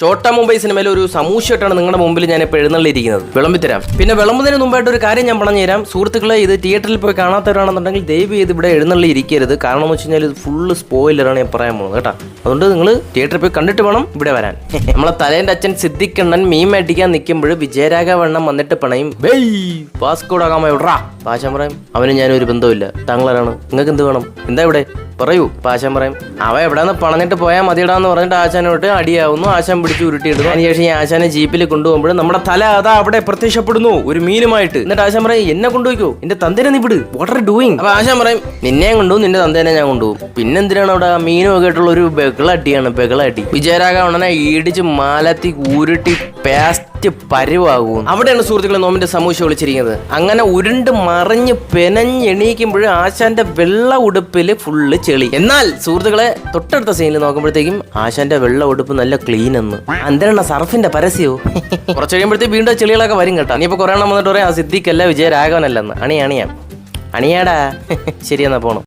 ചോട്ട മുംബൈ സിനിമയിൽ ഒരു സമൂഹമായിട്ടാണ് നിങ്ങളുടെ മുമ്പിൽ ഞാൻ ഇപ്പോൾ എഴുന്നള്ളിയിരിക്കുന്നത്. വിളമ്പിത്തരാം. പിന്നെ വിളമ്പുന്നതിന് മുമ്പായിട്ട് ഒരു കാര്യം ഞാൻ പറഞ്ഞു തരാം സുഹൃത്തുക്കളെ ഇത് തിയേറ്ററിൽ പോയി കാണാത്തവരാണെന്നുണ്ടെങ്കിൽ ദയവ് ചെയ്ത് ഇവിടെ എഴുന്നള്ളി ഇരിക്കരുത് കാരണം എന്ന് വെച്ച് കഴിഞ്ഞാൽ ഇത് ഫുള്ള് സ്പോയിലറാണ് ഞാൻ പറയാൻ പോകുന്നത് കേട്ടോ. അതുകൊണ്ട് നിങ്ങൾ തിയേറ്ററിൽ പോയി കണ്ടിട്ട് വേണം ഇവിടെ വരാൻ. നമ്മളെ തലേന്റെ അച്ഛൻ സിദ്ധിക്കണ്ണൻ മീൻ അടിക്കാൻ നിൽക്കുമ്പോൾ വിജയരാഘവണ്ണം വന്നിട്ട് പണയും. വെയ്! വാസ്കോടാകാമ എവിടാ? പാശം പറയും അവന് ഞാനൊരു ബന്ധമില്ല താങ്കളാരാണ്? നിങ്ങൾക്ക് എന്ത് വേണം? എന്താ ഇവിടെ? പറയൂ പാശം പറയും. അവ എവിടെന്ന് പണഞ്ഞിട്ട് പോയാൽ മതിയിടാന്ന് പറഞ്ഞിട്ട് ആശാനോട്ട് അടിയാവുന്നു. ആശാൻ പിടിച്ച് ഉരുട്ടിയിടുന്നു. അതിനുശേഷം ഈ ആശാനെ ജീപ്പിൽ കൊണ്ടുപോകുമ്പോൾ നമ്മുടെ തല അതാ അവിടെ പ്രത്യക്ഷപ്പെടുന്നു ഒരു മീനുമായിട്ട്. എന്നിട്ട് ആശാൻ പറയും എന്നെ കൊണ്ടുപോയിക്കോ? എന്റെ തന്തേനെ നീ വിട്. വാട്ട് ഡൂയിങ് അപ്പൊ ആശാൻ പറയും നിന്നെ കൊണ്ടുപോകും നിന്റെ തന്തേനെ ഞാൻ കൊണ്ടുപോകും. പിന്നെന്തിനാണ് അവിടെ ആ മീനും ഒക്കെ ആയിട്ടുള്ള ഒരു ബഹളടിയാണ് ബഹളടി വിജയരാഘവണനെ ഈടിച്ച് മാലത്തി ഉരുട്ടി പേസ്റ്റ് പരുവാകും. അവിടെയാണ് സുഹൃത്തുക്കളെ നോമിന്റെ സമൂഹം വിളിച്ചിരിക്കുന്നത്. അങ്ങനെ ഉരുണ്ട് മറിഞ്ഞ് പെനഞ്ഞെണീക്കുമ്പോൾ ആശാന്റെ വെള്ള ഉടുപ്പിൽ ഫുള്ള് ചെളി. എന്നാൽ സുഹൃത്തുക്കളെ തൊട്ടടുത്ത സീനിൽ നോക്കുമ്പോഴത്തേക്കും ആശാന്റെ വെള്ള ഉടുപ്പ് നല്ല ക്ലീൻ എന്ന്. അന്തരണ സർഫിന്റെ പരസ്യോ? കുറച്ച് കഴിയുമ്പോഴത്തേക്ക് വീണ്ടും ചെളികളൊക്കെ വരും കേട്ടോ. ഇനിയിപ്പോ കുറെ എണ്ണം വന്നിട്ട് പറയാം ആ സിദ്ദിഖല്ല വിജയരാഘവനല്ലെന്ന്. അണിയാണിയാ അണിയാ. അണിയാടാ. ശരിയെന്നാ പോണം.